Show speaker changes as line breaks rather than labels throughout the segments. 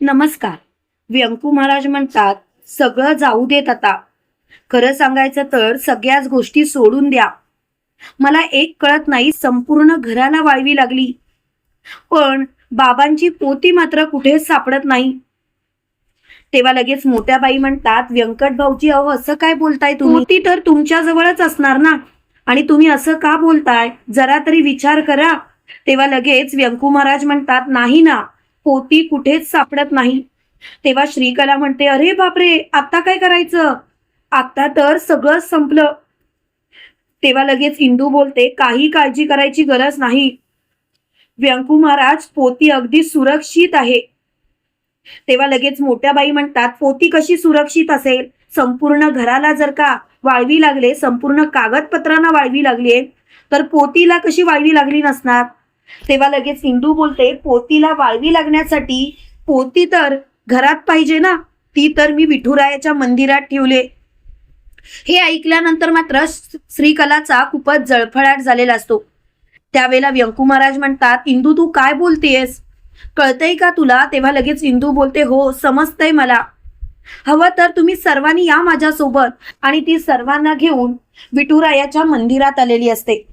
नमस्कार. व्यंकू महाराज म्हणतात सगळं जाऊ देत आता. खरं सांगायचं तर सगळ्याच गोष्टी सोडून द्या. मला एक कळत नाही संपूर्ण घराला वाळवी लागली. पण बाबांची पोती मात्र कुठेच सापडत नाही. तेव्हा लगेच मोठ्या बाई म्हणतात व्यंकट भाऊजी अहो असं काय बोलताय तुम्ही? ती तर तुमच्या जवळच असणार ना? आणि तुम्ही असं का बोलताय? जरा तरी विचार करा. तेव्हा लगेच व्यंकू महाराज म्हणतात नाही ना. पोती कुठेच सापडत नाही. तेव्हा श्रीकला म्हणते अरे बापरे आता काय करायचं? आता तर सगळं संपलं. तेव्हा लगेच इंदू बोलते काही काळजी करायची गरज नाही. व्यंकू महाराज पोती अगदी सुरक्षित आहे. तेव्हा लगेच मोठ्या बाई म्हणतात पोती कशी सुरक्षित असेल? संपूर्ण घराला जर का वाळवी लागले संपूर्ण कागदपत्रांना वाळवी लागली तर पोतीला कशी वाळवी लागली नसणार? तेव्हा लगेच सिंधू बोलते पोतीला वाळवी लागण्यासाठी पोती तर घरात पाहिजे ना? ती तर मी विठुरायाच्या मंदिरात ठेवले. हे ऐकल्यानंतर मात्र श्रीकलाचा खूपच जळफळाट झालेला असतो. त्यावेळेला व्यंकू महाराज म्हणतात इंदू तू काय बोलतेयस? कळतंय का तुला? तेव्हा लगेच इंदू बोलते हो समजतंय मला. हवं तर तुम्ही सर्वांनी या माझ्यासोबत. आणि ती सर्वांना घेऊन विठुरायाच्या मंदिरात आलेली असते.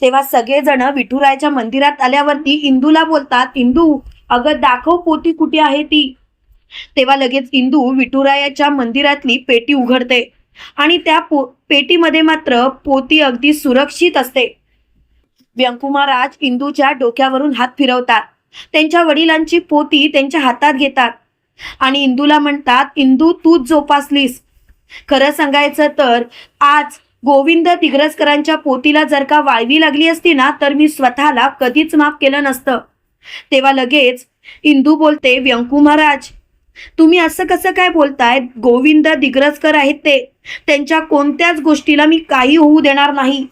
तेव्हा सगळेजण विठुरायाच्या मंदिरात आल्यावरती इंदूला बोलतात इंदू अगं दाखव पोती कुठे आहे ती. तेव्हा लगेच इंदू विठुरायाच्या मंदिरातली पेटी उघडते आणि त्या पो पेटीमध्ये मात्र पोती अगदी सुरक्षित असते. व्यंकुमाराज इंदूच्या डोक्यावरून हात फिरवतात. त्यांच्या वडिलांची पोती त्यांच्या हातात घेतात आणि इंदूला म्हणतात इंदू तूच जोपासलीस. खरं सांगायचं तर आज गोविंद दिग्रसकरांच्या पोतीला जर का वाळवी लागली असती ना तर मी स्वतःला कधीच माफ केलं नसतं. तेव्हा लगेच इंदू बोलते व्यंकू महाराज तुम्ही असं कसं काय बोलताय? गोविंद दिग्रजकर आहेत ते. त्यांच्या कोणत्याच गोष्टीला मी काही होऊ देणार नाही.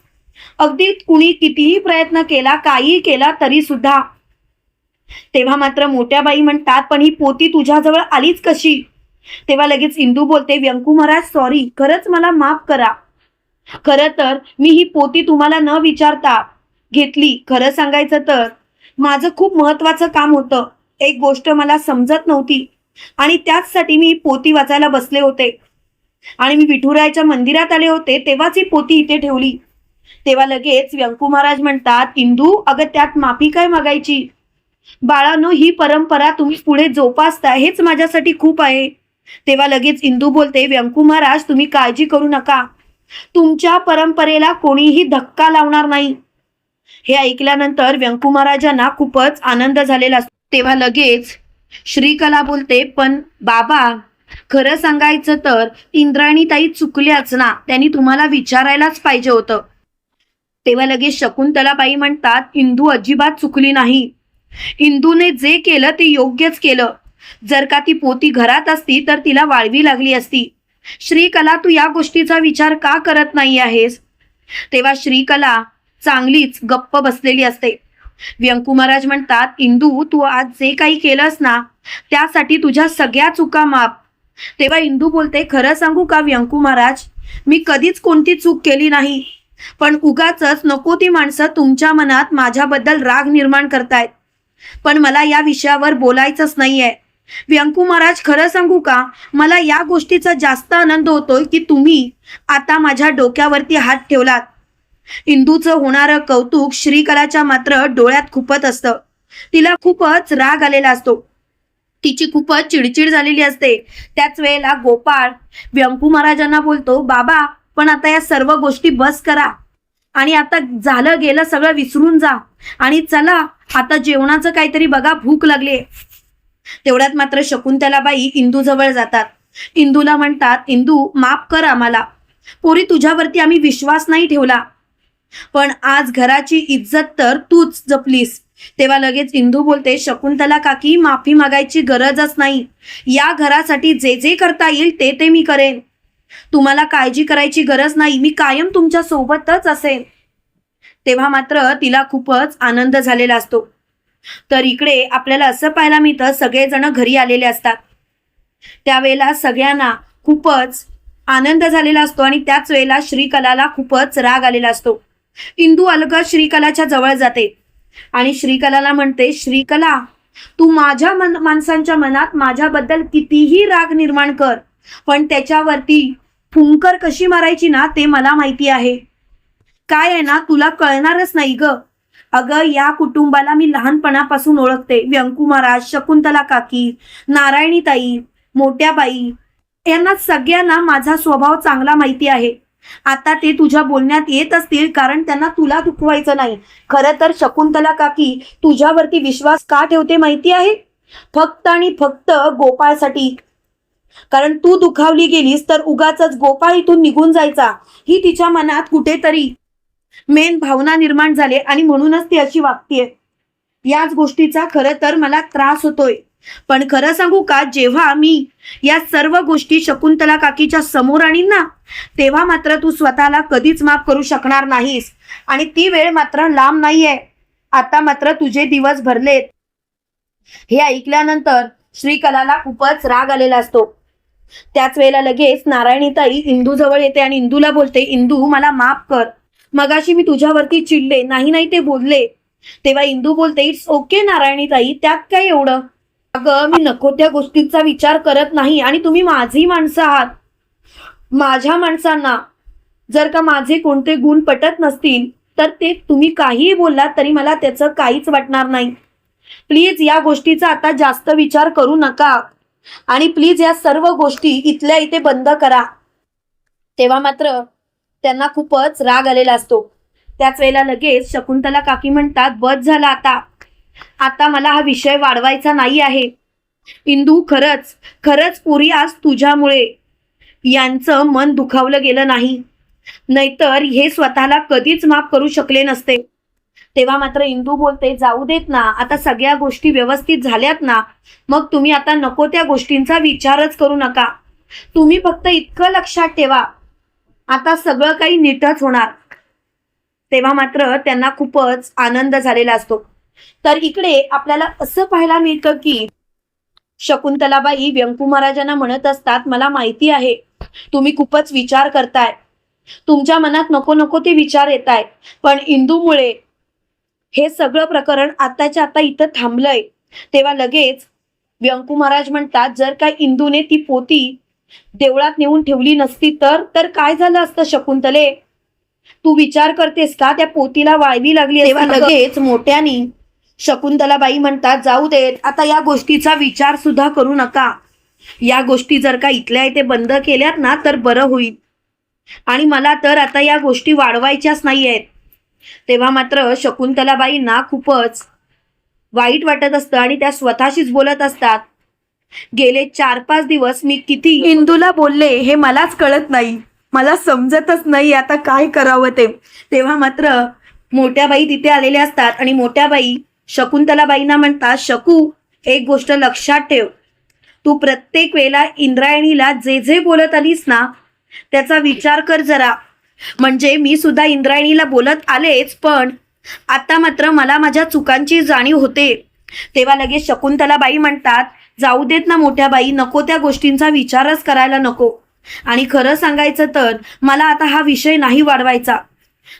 अगदी कुणी कितीही प्रयत्न केला काहीही केला तरी सुद्धा तेव्हा मात्र मोठ्या बाई म्हणतात पण ही पोती तुझ्याजवळ आलीच कशी? तेव्हा लगेच इंदू बोलते व्यंकू महाराज सॉरी खरंच मला माफ करा. खरं तर मी ही पोती तुम्हाला न विचारता घेतली. खरं सांगायचं तर माझं खूप महत्वाचं काम होतं. एक गोष्ट मला समजत नव्हती. आणि त्याचसाठी मी पोती वाचायला बसले होते. आणि मी विठुरायाच्या मंदिरात आले होते तेव्हाच ही पोती इथे ठेवली. तेव्हा लगेच व्यंकू महाराज म्हणतात इंदू अगं त्यात माफी काय मागायची? बाळानो ही परंपरा तुम्ही पुढे जोपासता हेच माझ्यासाठी खूप आहे. तेव्हा लगेच इंदू बोलते व्यंकू महाराज तुम्ही काळजी करू नका. तुमच्या परंपरेला कोणीही धक्का लावणार नाही. हे ऐकल्यानंतर व्यंकू महाराजांना खूपच आनंद झालेला असतो. तेव्हा लगेच श्रीकला बोलते पण बाबा खरं सांगायचं तर इंद्राणीताई चुकल्याच ना त्यांनी तुम्हाला विचारायलाच पाहिजे होतं. तेव्हा लगेच शकुंतलाबाई म्हणतात इंदू अजिबात चुकली नाही. इंदूने जे केलं ते योग्यच केलं. जर का ती पोती घरात असती तर तिला वाळवी लागली असती. श्रीकला तू या गोष्टीचा विचार का करत नाही आहेस? तेव्हा श्रीकला चांगलीच गप्प बसलेली असते. व्यंकू महाराज म्हणतात इंदू तू आज जे काही केलंस ना त्यासाठी तुझ्या सगळ्या चुका माप तेव्हा इंदू बोलते खरं सांगू का व्यंकू महाराज? मी कधीच कोणती चूक केली नाही. पण उगाच नको ती माणसं तुमच्या मनात माझ्याबद्दल राग निर्माण करतायत. पण मला या विषयावर बोलायचंच नाहीये. व्यंकू महाराज खरं सांगू का? मला या गोष्टीचा जास्त आनंद होतोय की तुम्ही आता माझ्या डोक्यावरती हात ठेवलात. इंदूचं होणारं कौतुक श्रीकलाच्या मात्र डोळ्यात खुपत असतं. तिला खूपच राग आलेला असतो. तिची खूपच चिडचिड झालेली असते. त्याच वेळेला गोपाळ व्यंकू महाराजांना बोलतो बाबा पण आता या सर्व गोष्टी बस करा. आणि आता झालं गेलं सगळं विसरून जा. आणि चला आता जेवणाचं काहीतरी बघा भूक लागली तेवढ्यात मात्र शकुंतलाबाई इंदू जवळ जातात. इंदूला म्हणतात इंदू माफ कर आम्हाला. पोरी तुझ्यावरती आम्ही विश्वास नाही ठेवला. पण आज घराची इज्जत तर तूच जपलीस. तेव्हा लगेच इंदू बोलते शकुंतला काकी माफी मागायची गरजच नाही. या घरासाठी जे जे करता येईल ते ते मी करेन. तुम्हाला काळजी करायची गरज नाही. मी कायम तुमच्या सोबतच असेन. तेव्हा मात्र तिला खूपच आनंद झालेला असतो. तर इकडे आपल्याला असं पाहायला मिळतं सगळेजण घरी आलेले असतात. त्यावेळेला सगळ्यांना खूपच आनंद झालेला असतो आणि त्याच वेळेला श्रीकलाला खूपच राग आलेला असतो. इंदू अलगद श्रीकलाच्या जवळ जाते आणि श्रीकलाला म्हणते श्रीकला तू माझ्या मन माणसांच्या मनात माझ्याबद्दल कितीही राग निर्माण कर पण त्याच्यावरती फुंकर कशी मारायची ना ते मला माहिती आहे. काय आहे ना तुला कळणारच नाही ग. अगं या कुटुंबाला मी लहानपणापासून ओळखते. व्यंकू महाराज शकुंतला काकी नारायणी ताई मोठ्या बाई यांना सगळ्यांना माझा स्वभाव चांगला माहिती आहे. आता ते तुझ्या बोलण्यात येत असतील कारण त्यांना तुला दुखवायचं नाही. खरं तर शकुंतला काकी तुझ्यावरती विश्वास का ठेवते माहिती आहे? फक्त आणि फक्त गोपाळसाठी. कारण तू दुखावली गेलीस तर उगाच गोपाळ इथून निघून जायचा. ही तिच्या मनात कुठेतरी मेन भावना निर्माण झाले आणि म्हणूनच ती अशी वागतीये याच गोष्टीचा खरं तर मला त्रास होतोय. पण खरं सांगू का जेव्हा मी या सर्व गोष्टी शकुंतला काकीच्या समोर आणीन ना तेव्हा मात्र तू स्वतःला कधीच माफ करू शकणार नाहीस. आणि ती वेळ मात्र लांब नाहीये. आता मात्र तुझे दिवस भरलेत. हे ऐकल्यानंतर श्रीकलाला खूपच राग आलेला असतो. त्याच वेळेला लगेच नारायणीताई इंदू जवळ येते आणि इंदूला बोलते इंदू मला माफ कर. मगाशी मी तुझ्यावरती चिडले नाही नाही ते बोलले. तेव्हा इंदू बोलते इट्स ओके नारायणीताई त्यात काय एवढं? अगं मी नको त्या गोष्टींचा विचार करत नाही आणि तुम्ही माझी माणसं आहात. माझ्या माणसांना? जर का माझे कोणते गुण पटत नसतील तर ते तुम्ही काहीही बोललात तरी मला त्याचं काहीच वाटणार नाही. प्लीज या गोष्टीचा आता जास्त विचार करू नका आणि प्लीज या सर्व गोष्टी इथल्या इथे बंद करा. तेव्हा मात्र त्यांना खूपच राग आलेला असतो. त्याच वेळेला लगेच शकुंतला काकी म्हणतात बस झाला आता. आता मला हा विषय वाढवायचा नाही आहे. इंदू खरंच खरंच पुरी आज तुझ्यामुळे. यांचं मन दुखावलं गेलं नाही. नाहीतर हे स्वतःला कधीच माफ करू शकले नसते. तेव्हा मात्र इंदू बोलते जाऊ देत ना आता सगळ्या गोष्टी व्यवस्थित झाल्यात ना मग तुम्ही आता नको त्या गोष्टींचा विचारच करू नका. तुम्ही फक्त इतकं लक्षात ठेवा. आता सगळं काही नीटच होणार. तेव्हा मात्र त्यांना खूपच आनंद झालेला असतो. तर इकडे आपल्याला असं पाहायला मिळतं की शकुंतलाबाई व्यंकू महाराजांना म्हणत असतात मला माहिती आहे तुम्ही खूपच विचार करताय. तुमच्या मनात नको नको ते विचार येत आहे पण इंदूमुळे हे सगळं प्रकरण आताच्या आता इथं थांबलंय. तेव्हा लगेच व्यंकू महाराज म्हणतात जर का इंदूने ती पोती देवळात नेऊन ठेवली नसती तर तर काय झालं असतं शकुंतले? तू विचार करतेस का? त्या पोतीला वाळवी लागली तेव्हा लगेच मोठ्यानी शकुंतलाबाई म्हणतात जाऊ देत आता या गोष्टीचा विचार सुद्धा करू नका. या गोष्टी जर का इथल्या इथे बंद केल्यात ना तर बरं होईल. आणि मला तर आता या गोष्टी वाढवायच्याच नाही आहेत तेव्हा मात्र शकुंतलाबाईंना खूपच वाईट वाटत असतं आणि त्या स्वतःशीच बोलत असतात. गेले चार पाच दिवस मी किती इंदूला बोलले हे मलाच कळत नाही. मला समजतच नाही आता काय करावं ते. तेव्हा मात्र मोठ्या बाई तिथे आलेल्या असतात आणि मोठ्या बाई शकुंतलाबाईंना म्हणतात शकू एक गोष्ट लक्षात ठेव. तू प्रत्येक वेळेला इंद्रायणीला जे जे बोलत आलीस ना त्याचा विचार कर जरा. म्हणजे मी सुद्धा इंद्रायणीला बोलत आलेच पण आता मात्र मला माझ्या चुकांची जाणीव होते. तेव्हा लगेच शकुंतलाबाई म्हणतात जाऊ देत ना मोठ्या बाई नको त्या गोष्टींचा विचारच करायला नको. आणि खरं सांगायचं तर मला आता हा विषय नाही वाढवायचा.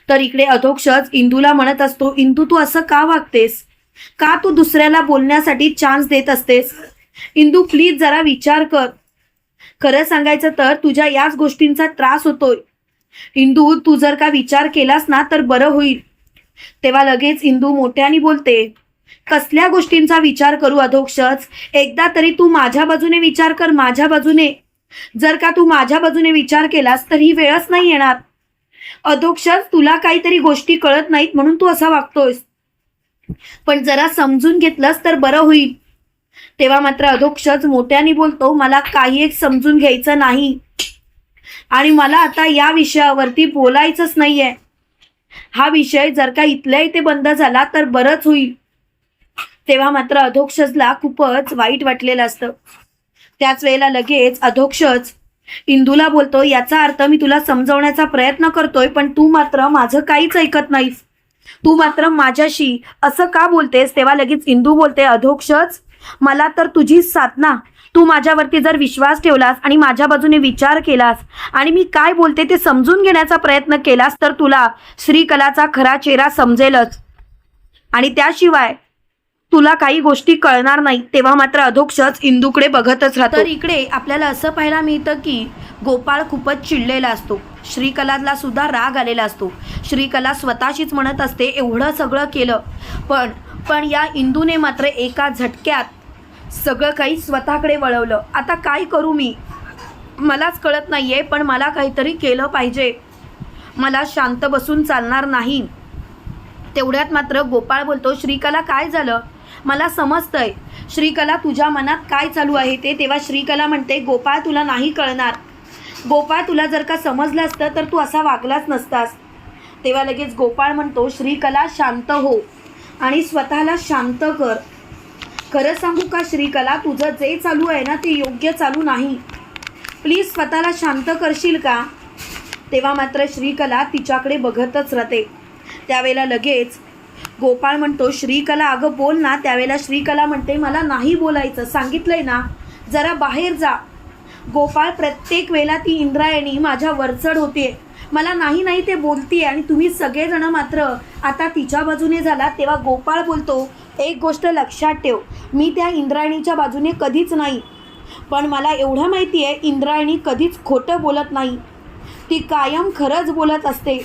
तर इकडे अधोक्षच इंदूला म्हणत असतो इंदू तू असं का वागतेस? का तू दुसऱ्याला बोलण्यासाठी चान्स देत असतेस? इंदू प्लीज जरा विचार कर. खरं सांगायचं तर तुझ्या याच गोष्टींचा त्रास होतोय. इंदू तू जर का विचार केलास ना तर बरं होईल. तेव्हा लगेच इंदू मोठ्याने बोलते कसल्या गोष्टींचा विचार करू अधोक्षच? एकदा तरी तू माझ्या बाजूने विचार कर माझ्या बाजूने. जर का तू माझ्या बाजूने विचार केलास तर ही वेळच नाही येणार. अधोक्षच तुला काहीतरी गोष्टी कळत नाहीत म्हणून तू असा वागतोयस. पण जरा समजून घेतलंस तर बरं होईल. तेव्हा मात्र अधोक्षच मोठ्याने बोलतो मला काही एक समजून घ्यायचं नाही. आणि मला आता या विषयावरती बोलायचंच नाहीये. हा विषय जर का इथल्या इथे बंद झाला तर बरंच होईल. तेव्हा मात्र अधोक्षजला खूपच वाईट वाटलेलं असतं. त्याच वेळेला लगेच अधोक्षज इंदूला बोलतो याचा अर्थ मी तुला समजवण्याचा प्रयत्न करतोय पण तू मात्र माझं काहीच ऐकत नाहीस. तू मात्र माझ्याशी असं का बोलतेस? तेव्हा लगेच इंदू बोलते अधोक्षज मला तर तुझी साधना तू माझ्यावरती जर विश्वास ठेवलास आणि माझ्या बाजूने विचार केलास आणि मी काय बोलते ते समजून घेण्याचा प्रयत्न केलास तर तुला श्रीकलाचा खरा चेहरा समजेलच. आणि त्याशिवाय तुला काही गोष्टी कळणार नाही तेव्हा मात्र अधोक्षच इंदूकडे बघतच राहतो. तर इकडे आपल्याला असं पाहायला मिळतं की गोपाळ खूपच चिडलेला असतो. श्रीकलाला सुद्धा राग आलेला असतो. श्रीकला स्वतःशीच म्हणत असते एवढं सगळं केलं. पण पण या इंदूने मात्र एका झटक्यात सगळं काही स्वतःकडे वळवलं. आता काय करू मी? मलाच कळत नाही आहे पण मला काहीतरी केलं पाहिजे. मला शांत बसून चालणार नाही. तेवढ्यात मात्र गोपाळ बोलतो श्रीकला काय झालं? मला समजतंय. श्रीकला तुझ्या मनात काय चालू आहे ते? तेव्हा श्रीकला म्हणते गोपाळ तुला नाही कळणार. गोपाळ तुला जर का समजलं असतं तर तू असा वागलाच नसतास. तेव्हा लगेच गोपाळ म्हणतो श्रीकला शांत हो आणि स्वतःला शांत कर. खरं सांगू का श्रीकला तुझं जे चालू आहे ना ते योग्य चालू नाही. प्लीज स्वतःला शांत करशील का? तेव्हा मात्र श्रीकला तिच्याकडे बघतच राहते. त्यावेळेला लगेच गोपाळ म्हणतो श्रीकला अगं बोल ना. त्यावेळेला श्रीकला म्हणते मला नाही बोलायचं सांगितलंय ना. जरा बाहेर जा. गोपाळ प्रत्येक वेळेला ती इंद्रायणी माझ्या वरचढ होते मला नाही नाही ते बोलतीये आणि तुम्ही सगळेजण मात्र आता तिच्या बाजूने झाला. तेव्हा गोपाळ बोलतो एक गोष्ट लक्षात ठेव मी त्या इंद्रायणीच्या बाजूने कधीच नाही. पण मला एवढं माहिती आहे इंद्रायणी कधीच खोटं बोलत नाही. ती कायम खरंच बोलत असते.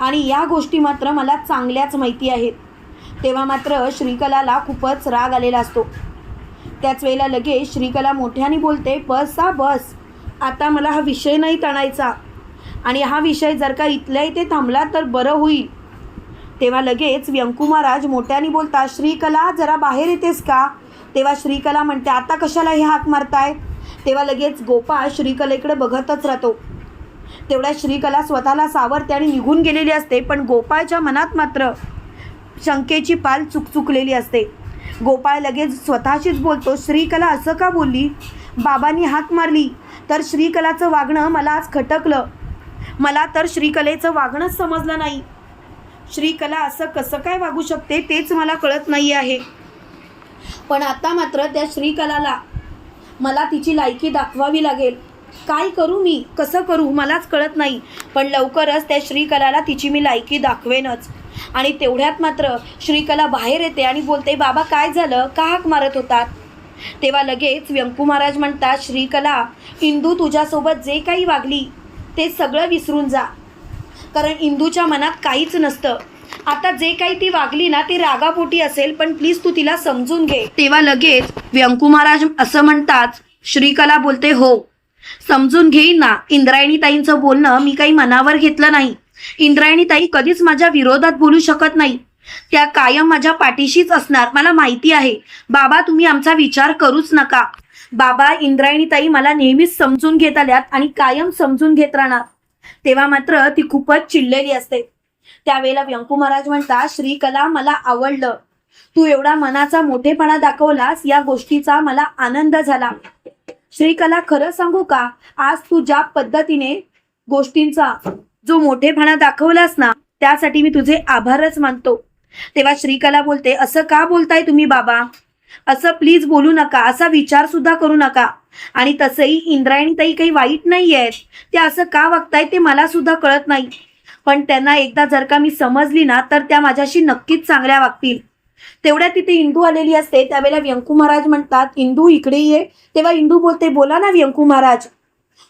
आणि या गोष्टी मात्र मला चांगल्याच माहिती आहेत. तेव्हा मात्र श्रीकलाला खूपच राग आलेला असतो. त्याच वेळेला लगेच श्रीकला मोठ्याने बोलते बस हा बस. आता मला हा विषय नाही ताणायचा. आणि हा विषय जर का इथल्या इथे थांबला तर बरं होईल. तेव्हा लगेच व्यंकू महाराज मोठ्याने बोलता श्रीकला जरा बाहेर येतेस का? तेव्हा श्रीकला म्हणते आता कशाला हे हाक मारताय? तेव्हा लगेच गोपाळ श्रीकलेकडे बघतच राहतो. तेवढ्या श्रीकला स्वतःला सावरते आणि निघून गेलेली असते पण गोपाळच्या मनात मात्र शंकेची पाल चुकचुकलेली असते. गोपाळ लगेच स्वतःशीच बोलतो श्रीकला असं का बोलली? बाबांनी हाक मारली. तर श्रीकलाचं वागणं मला आज खटकलं. मला तर श्रीकलेचं वागणंच समजलं नाही. श्रीकला असं कसं काय वागू शकते तेच मला कळत नाही आहे. पण आता मात्र त्या श्रीकलाला मला तिची लायकी दाखवावी लागेल. काय करू मी? कसं करू? मलाच कळत नाही. पण लवकरच त्या श्रीकलाला तिची मी लायकी दाखवेनच. आणि तेवढ्यात मात्र श्रीकला बाहेर येते आणि बोलते बाबा काय झालं? का हाक मारत होतात? तेव्हा लगेच व्यंकू महाराज म्हणतात श्रीकला इंदू तुझ्यासोबत जे काही वागली ते सगळं विसरून जा. कारण इंदूच्या मनात काहीच नसतं. आता जे काही ती वागली ना ती रागापोटी असेल पण प्लीज तू तिला समजून घे. तेव्हा लगेच व्यंकू महाराज असं म्हणतात श्रीकला बोलते हो समजून घेईन ना. इंद्रायणीताईंचं बोलणं मी काही मनावर घेतलं नाही. इंद्रायणीताई कधीच माझ्या विरोधात बोलू शकत नाही. त्या कायम माझ्या पाठीशीच असणार मला माहिती आहे. बाबा तुम्ही आमचा विचार करूच नका. बाबा इंद्रायणीताई मला नेहमीच समजून घेत आल्यात आणि कायम समजून घेत राहणार. तेव्हा मात्र ती खूपच चिडलेली असते. त्यावेळेला व्यंकू महाराज म्हणतात श्रीकला मला आवडलं. तू एवढा मनाचा मोठेपणा दाखवलास या गोष्टीचा मला आनंद झाला. श्रीकला खरं सांगू का? आज तू ज्या पद्धतीने गोष्टींचा जो मोठेपणा दाखवलास ना त्यासाठी मी तुझे आभारच मानतो. तेव्हा श्रीकला बोलते असं का बोलताय तुम्ही बाबा? असं प्लीज बोलू नका असा विचार सुद्धा करू नका. आणि तसंही इंद्रायणी ताई काही वाईट नाही आहेत ते असं का वागताय ते मला सुद्धा कळत नाही. पण त्यांना एकदा जर का मी समजली ना तर त्या माझ्याशी नक्कीच चांगल्या वागतील. तेवढ्या तिथे इंदू आलेली असते. त्यावेळेला व्यंकू महाराज म्हणतात इंदू इकडे ये. तेव्हा इंदू बोलते बोला ना व्यंकू महाराज.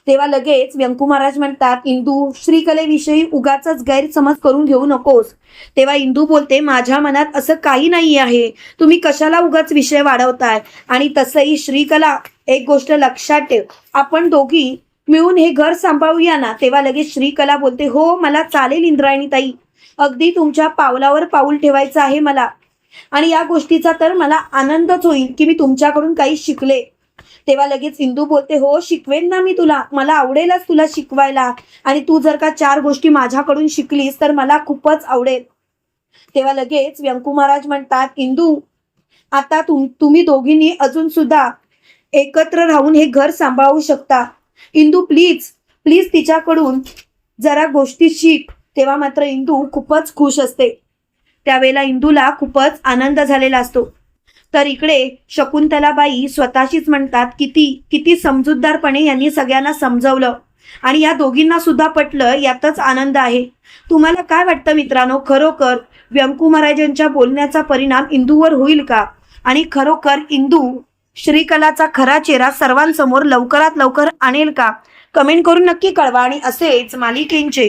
तेव्हा लगेच व्यंकू महाराज म्हणतात इंदू श्रीकलेविषयी उगाच गैरसमज करून घेऊ नकोस. तेव्हा इंदू बोलते माझ्या मनात असं काही नाही आहे. तुम्ही कशाला उगाच विषय वाढवताय? आणि तसंही श्रीकला एक गोष्ट लक्षात ठेव. आपण दोघी मिळून हे घर सांभाळूया ना. तेव्हा लगेच श्रीकला बोलते हो मला चालेल इंद्रायणी ताई. अगदी तुमच्या पावलावर पाऊल ठेवायचं आहे मला. आणि या गोष्टीचा तर मला आनंदच होईल की मी तुमच्याकडून काही शिकले. तेव्हा लगेच इंदू बोलते हो शिकवेन ना मी तुला. मला आवडेलच तुला शिकवायला. आणि तू जर का चार गोष्टी माझ्याकडून शिकलीस तर मला खूपच आवडेल. तेव्हा लगेच व्यंकू महाराज म्हणतात इंदू आता तुम तुम्ही दोघींनी अजून सुद्धा एकत्र राहून हे घर सांभाळू शकता. इंदू प्लीज प्लीज तिच्याकडून जरा गोष्टी शिक. तेव्हा मात्र इंदू खूपच खुश असते. त्यावेळेला इंदूला खूपच आनंद झालेला असतो. तर इकडे शकुंतलाबाई स्वतःशीच म्हणतात किती किती समजूतदारपणे यांनी सगळ्यांना समजवलं. आणि या दोघींना सुद्धा पटलं यातच आनंद आहे. तुम्हाला काय वाटतं मित्रांनो? खरोखर व्यंकू महाराजांच्या बोलण्याचा परिणाम इंदूवर होईल का? आणि खरोखर इंदू श्रीकलाचा खरा चेहरा सर्वांसमोर लवकरात लवकर आणेल का? कमेंट करून नक्की कळवा आणि असेच मालिकेंचे